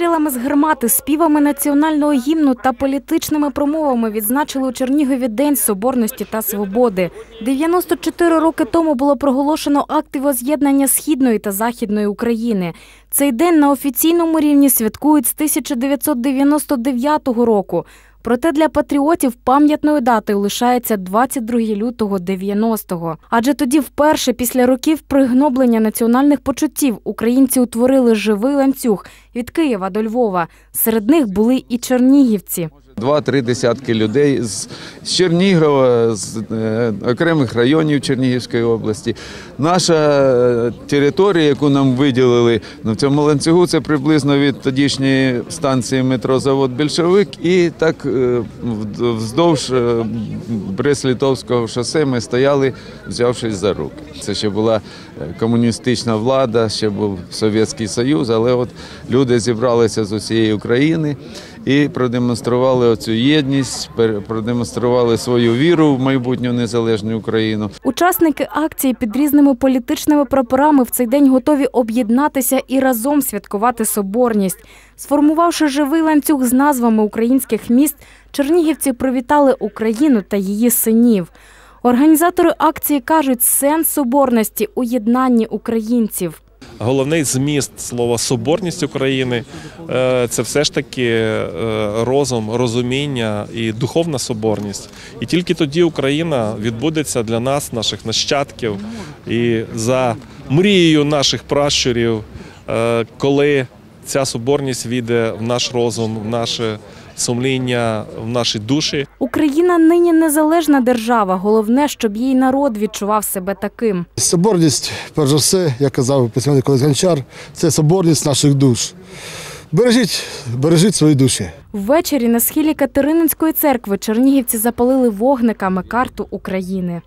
пострілами з гармати, співами національного гімну та політичними промовами відзначили у Чернігові День Соборності та Свободи. 94 роки тому було проголошено акт воз'єднання Східної та Західної України. Цей день на офіційному рівні святкують з 1999 року. Проте для патріотів пам'ятною датою лишається 22 лютого 90-го. Адже тоді вперше після років пригноблення національних почуттів українці утворили живий ланцюг від Києва до Львова. Серед них були і чернігівці. Два-три десятки людей з Чернігова, з е, окремих районів Чернігівської області. Наша е, територія, яку нам виділили ну, в цьому ланцюгу, це приблизно від тодішньої станції метро Завод Більшовик і так е, вздовж Брест-Литовського шосе ми стояли, взявшись за руки. Це ще була комуністична влада, ще був Совєтський Союз, але от люди зібралися з усієї України і продемонстрували оцю єдність, продемонстрували свою віру в майбутню незалежну Україну. Учасники акції під різними політичними прапорами в цей день готові об'єднатися і разом святкувати соборність. Сформувавши живий ланцюг з назвами українських міст, чернігівці привітали Україну та її синів. Організатори акції кажуть, сенс соборності у єднанні українців. Головний зміст слова соборність України е, це все ж таки е, розум, розуміння і духовна соборність. І тільки тоді Україна відбудеться для нас, наших нащадків, і за мрією наших пращурів, е, коли ця соборність війде в наш розум, в наше сумління, в наші душі. Україна нині незалежна держава. Головне, щоб її народ відчував себе таким. Соборність, перш за все, як казав письменник колись Гончар, це соборність наших душ. Бережіть, бережіть свої душі. Ввечері на схилі Катерининської церкви чернігівці запалили вогниками карту України.